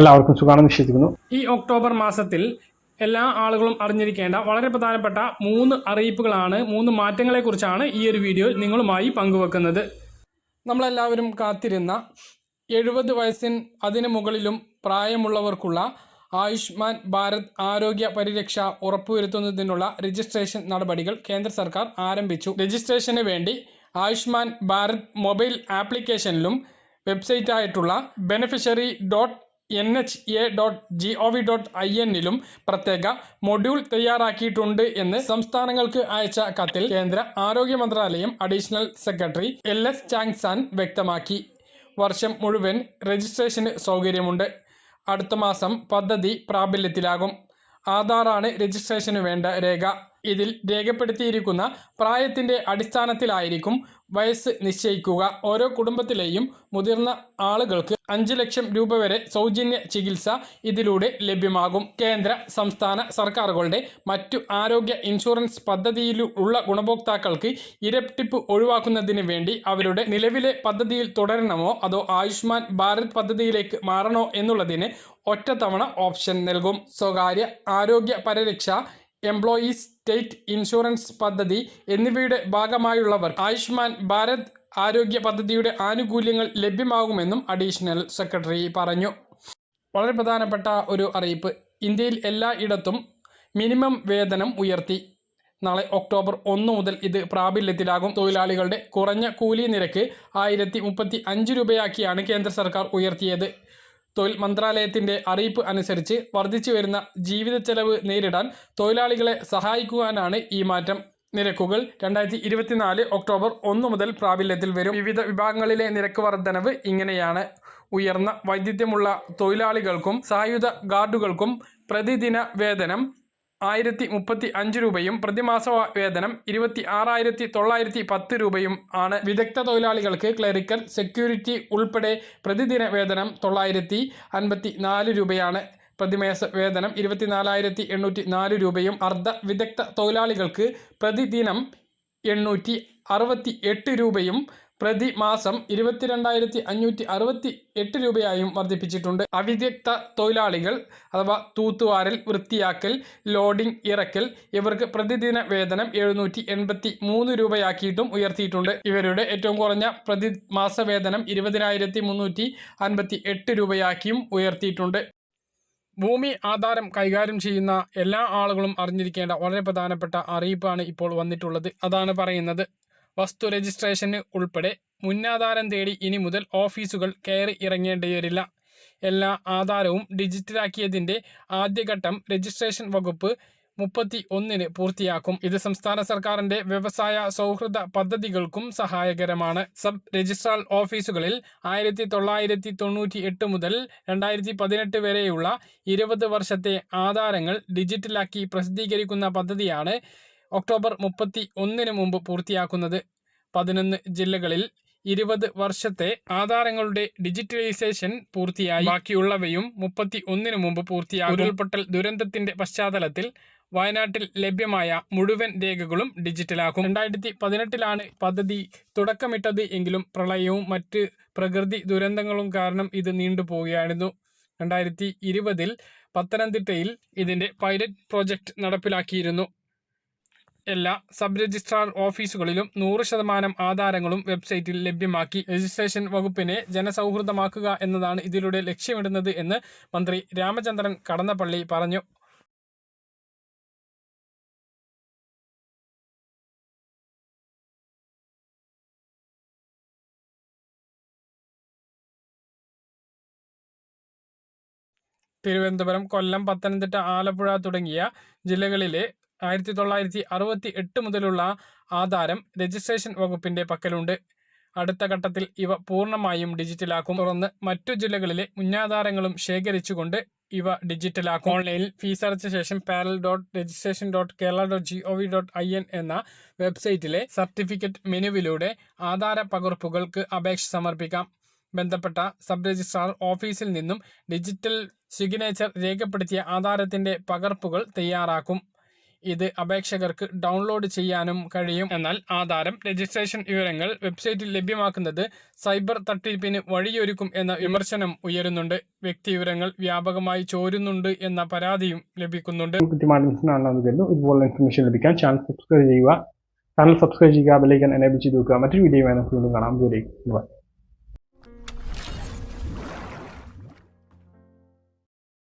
എല്ലാവർക്കും സുഖമാണെന്ന് വിശ്വസിക്കുന്നു. ഈ ഒക്ടോബർ മാസത്തിൽ എല്ലാ ആളുകളും അറിഞ്ഞിരിക്കേണ്ട വളരെ പ്രധാനപ്പെട്ട മൂന്ന് അറിയിപ്പുകളാണ് മൂന്ന് മാറ്റങ്ങളെക്കുറിച്ചാണ് ഈ ഒരു വീഡിയോ നിങ്ങളുമായി പങ്കുവെക്കുന്നത്. നമ്മളെല്ലാവരും കാത്തിരുന്ന എഴുപത് വയസ്സിന് അതിനു മുകളിലും പ്രായമുള്ളവർക്കുള്ള ആയുഷ്മാൻ ഭാരത് ആരോഗ്യ പരിരക്ഷ ഉറപ്പുവരുത്തുന്നതിനുള്ള രജിസ്ട്രേഷൻ നടപടികൾ കേന്ദ്ര സർക്കാർ ആരംഭിച്ചു. രജിസ്ട്രേഷന് വേണ്ടി ആയുഷ്മാൻ ഭാരത് മൊബൈൽ ആപ്ലിക്കേഷനിലും വെബ്സൈറ്റായിട്ടുള്ള beneficiary dot N H A dot G O V dot I എന്നിലും പ്രത്യേക മൊഡ്യൂൾ തയ്യാറാക്കിയിട്ടുണ്ട് എന്ന് സംസ്ഥാനങ്ങൾക്ക് അയച്ച കത്തിൽ കേന്ദ്ര ആരോഗ്യ മന്ത്രാലയം additional secretary L S Changsan വ്യക്തമാക്കി. വർഷം മുഴുവൻ രജിസ്ട്രേഷന് സൗകര്യമുണ്ട്. അടുത്ത മാസം പദ്ധതി പ്രാബല്യത്തിലാകും. ആധാറാണ് രജിസ്ട്രേഷന് വേണ്ട രേഖ. ഇതിൽ രേഖപ്പെടുത്തിയിരിക്കുന്ന പ്രായത്തിന്റെ അടിസ്ഥാനത്തിലായിരിക്കും വയസ്സ് നിശ്ചയിക്കുക. ഓരോ കുടുംബത്തിലെയും മുതിർന്ന ആളുകൾക്ക് അഞ്ച് ലക്ഷം രൂപ വരെ സൗജന്യ ചികിത്സ ഇതിലൂടെ ലഭ്യമാകും. കേന്ദ്ര സംസ്ഥാന സർക്കാരുകളുടെ മറ്റു ആരോഗ്യ ഇൻഷുറൻസ് പദ്ധതിയിലുള്ള ഗുണഭോക്താക്കൾക്ക് ഇരട്ടിപ്പ് ഒഴിവാക്കുന്നതിന് വേണ്ടി അവരുടെ നിലവിലെ പദ്ധതിയിൽ തുടരണമോ അതോ ആയുഷ്മാൻ ഭാരത് പദ്ധതിയിലേക്ക് മാറണോ എന്നുള്ളതിന് ഒറ്റത്തവണ ഓപ്ഷൻ നൽകും. സ്വകാര്യ ആരോഗ്യ പരിരക്ഷ എംപ്ലോയീസ് സ്റ്റേറ്റ് ഇൻഷുറൻസ് പദ്ധതി എന്നിവയുടെ ഭാഗമായുള്ളവർ ആയുഷ്മാൻ ഭാരത് ആരോഗ്യ പദ്ധതിയുടെ ആനുകൂല്യങ്ങൾ ലഭ്യമാകുമെന്നും അഡീഷണൽ സെക്രട്ടറി പറഞ്ഞു. വളരെ പ്രധാനപ്പെട്ട ഒരു അറിയിപ്പ്. ഇന്ത്യയിൽ എല്ലാ ഇടത്തും മിനിമം വേതനം ഉയർത്തി. നാളെ ഒക്ടോബർ ഒന്ന് മുതൽ ഇത് പ്രാബല്യത്തിലാകും. തൊഴിലാളികളുടെ കുറഞ്ഞ കൂലി നിരക്ക് ആയിരത്തി മുപ്പത്തി അഞ്ച് രൂപയാക്കിയാണ് കേന്ദ്ര സർക്കാർ ഉയർത്തിയത്. തൊഴിൽ മന്ത്രാലയത്തിന്റെ അറിയിപ്പ് അനുസരിച്ച് വർദ്ധിച്ചു വരുന്ന ജീവിത ചെലവ് നേരിടാൻ തൊഴിലാളികളെ സഹായിക്കുവാനാണ് ഈ മാറ്റം. നിരക്കുകൾ രണ്ടായിരത്തി ഇരുപത്തിനാല് ഒക്ടോബർ ഒന്ന് മുതൽ പ്രാബല്യത്തിൽ വരും. വിവിധ വിഭാഗങ്ങളിലെ നിരക്ക് വർധനവ് ഇങ്ങനെയാണ്. ഉയർന്ന വൈദ്യുത്യമുള്ള തൊഴിലാളികൾക്കും സായുധ ഗാർഡുകൾക്കും പ്രതിദിന വേതനം ആയിരത്തി മുപ്പത്തി അഞ്ച് രൂപയും പ്രതിമാസ വേതനം ഇരുപത്തി ആറായിരത്തി തൊള്ളായിരത്തി പത്ത് രൂപയും ആണ്. വിദഗ്ധ തൊഴിലാളികൾക്ക് ക്ലറിക്കൽ സെക്യൂരിറ്റി ഉൾപ്പെടെ പ്രതിദിന വേതനം തൊള്ളായിരത്തി അൻപത്തി നാല് രൂപയാണ്. പ്രതിമാസ വേതനം ഇരുപത്തിനാലായിരത്തി എണ്ണൂറ്റി നാല് രൂപയും അർദ്ധ വിദഗ്ധ തൊഴിലാളികൾക്ക് പ്രതിദിനം എണ്ണൂറ്റി അറുപത്തി എട്ട് രൂപയും പ്രതിമാസം ഇരുപത്തിരണ്ടായിരത്തി അഞ്ഞൂറ്റി അറുപത്തി എട്ട് രൂപയായും വർദ്ധിപ്പിച്ചിട്ടുണ്ട്. അവിദഗ്ധ തൊഴിലാളികൾ അഥവാ തൂത്തുവാരൽ വൃത്തിയാക്കൽ ലോഡിംഗ് ഇറക്കൽ ഇവർക്ക് പ്രതിദിന വേതനം എഴുന്നൂറ്റി എൺപത്തി മൂന്ന് രൂപയാക്കിയിട്ടും ഉയർത്തിയിട്ടുണ്ട്. ഇവരുടെ ഏറ്റവും കുറഞ്ഞ പ്രതിമാസ വേതനം ഇരുപതിനായിരത്തി മുന്നൂറ്റി അൻപത്തി എട്ട് രൂപയാക്കിയും ഉയർത്തിയിട്ടുണ്ട്. ഭൂമി ആധാരം കൈകാര്യം ചെയ്യുന്ന എല്ലാ ആളുകളും അറിഞ്ഞിരിക്കേണ്ട വളരെ പ്രധാനപ്പെട്ട അറിയിപ്പാണ് ഇപ്പോൾ വന്നിട്ടുള്ളത്. അതാണ് പറയുന്നത്. വസ്തു രജിസ്ട്രേഷന് ഉൾപ്പെടെ മുന്നാധാരം തേടി ഇനി മുതൽ ഓഫീസുകൾ കയറി ഇറങ്ങേണ്ടിവരില്ല. എല്ലാ ആധാരവും ഡിജിറ്റലാക്കിയതിന്റെ ആദ്യഘട്ടം രജിസ്ട്രേഷൻ വകുപ്പ് മുപ്പത്തി ഒന്നിന് പൂർത്തിയാക്കും. ഇത് സംസ്ഥാന സർക്കാരിന്റെ വ്യവസായ സൗഹൃദ പദ്ധതികൾക്കും സഹായകരമാണ്. സബ് രജിസ്ട്രാർ ഓഫീസുകളിൽ ആയിരത്തി തൊള്ളായിരത്തി തൊണ്ണൂറ്റി എട്ട് മുതൽ രണ്ടായിരത്തി പതിനെട്ട് വരെയുള്ള ഇരുപത് വർഷത്തെ ആധാരങ്ങൾ ഡിജിറ്റലാക്കി പ്രസിദ്ധീകരിക്കുന്ന പദ്ധതിയാണ് ഒക്ടോബർ മുപ്പത്തി ഒന്നിന് മുമ്പ് പൂർത്തിയാക്കുന്നത് പതിനൊന്ന് ജില്ലകളിൽ ഇരുപത് വർഷത്തെ ആധാരങ്ങളുടെ ഡിജിറ്റലൈസേഷൻ പൂർത്തിയായി. ബാക്കിയുള്ളവയും മുപ്പത്തി ഒന്നിനു മുമ്പ് പൂർത്തിയാകും. ഉരുൾപൊട്ടൽ ദുരന്തത്തിന്റെ പശ്ചാത്തലത്തിൽ വയനാട്ടിൽ ലഭ്യമായ മുഴുവൻ രേഖകളും ഡിജിറ്റലാക്കും രണ്ടായിരത്തി പതിനെട്ടിലാണ് പദ്ധതി തുടക്കമിട്ടത് എങ്കിലും പ്രളയവും മറ്റ് പ്രകൃതി ദുരന്തങ്ങളും കാരണം ഇത് നീണ്ടുപോവുകയായിരുന്നു. രണ്ടായിരത്തി ഇരുപതിൽ പത്തനംതിട്ടയിൽ ഇതിന്റെ പൈലറ്റ് പ്രോജക്റ്റ് നടപ്പിലാക്കിയിരുന്നു. എല്ലാ സബ് രജിസ്ട്രാർ ഓഫീസുകളിലും നൂറ് ശതമാനം ആധാരങ്ങളും വെബ്സൈറ്റിൽ ലഭ്യമാക്കി രജിസ്ട്രേഷൻ വകുപ്പിനെ ജനസൗഹൃദമാക്കുക എന്നതാണ് ഇതിലൂടെ ലക്ഷ്യമിടുന്നത് എന്ന് മന്ത്രി രാമചന്ദ്രൻ കടന്നപ്പള്ളി പറഞ്ഞു. തിരുവനന്തപുരം കൊല്ലം പത്തനംതിട്ട ആലപ്പുഴ തുടങ്ങിയ ജില്ലകളിലെ ആയിരത്തി തൊള്ളായിരത്തി അറുപത്തി എട്ട് മുതലുള്ള ആധാരം രജിസ്ട്രേഷൻ വകുപ്പിന്റെ പക്കലുണ്ട്. അടുത്ത ഘട്ടത്തിൽ ഇവ പൂർണമായും ഡിജിറ്റലാക്കും. തുറന്ന് മറ്റു ജില്ലകളിലെ മുന്നാധാരങ്ങളും ശേഖരിച്ചുകൊണ്ട് ഇവ ഡിജിറ്റലാക്കും. ഓൺലൈനിൽ ഫീസ് അടച്ച ശേഷം parallel dot registration dot Kerala dot G O V dot I N എന്ന വെബ്സൈറ്റിലെ സർട്ടിഫിക്കറ്റ് മെനുവിലൂടെ ആധാര പകർപ്പുകൾക്ക് അപേക്ഷ സമർപ്പിക്കാം. ബന്ധപ്പെട്ട സബ് രജിസ്ട്രാർ ഓഫീസിൽ നിന്നും ഡിജിറ്റൽ സിഗ്നേച്ചർ രേഖപ്പെടുത്തിയ ആധാരത്തിന്റെ പകർപ്പുകൾ തയ്യാറാക്കും. ഇത് അപേക്ഷകർക്ക് ഡൗൺലോഡ് ചെയ്യാനും കഴിയും. എന്നാൽ ആധാരം രജിസ്ട്രേഷൻ വിവരങ്ങൾ വെബ്സൈറ്റിൽ ലഭ്യമാക്കുന്നത് സൈബർ തട്ടിപ്പിന് വഴിയൊരുക്കും എന്ന വിമർശനം ഉയരുന്നുണ്ട്. വ്യക്തിവിവരങ്ങൾ വ്യാപകമായി ചോരുന്നുണ്ട് എന്ന പരാതിയും ലഭിക്കുന്നുണ്ട്. കരുതുന്നു. ഇതുപോലുള്ള ഇൻഫർമേഷൻ ലഭിക്കാൻ ചാനൽ സബ്സ്ക്രൈബ് ചെയ്യുക. ചാനൽ സബ്സ്ക്രൈബ് ചെയ്യുക എനേബിൾ ചെയ്ത് വെക്കുക. മറ്റൊരു വീഡിയോ വേണം കാണാം. ദൂരേക്ക്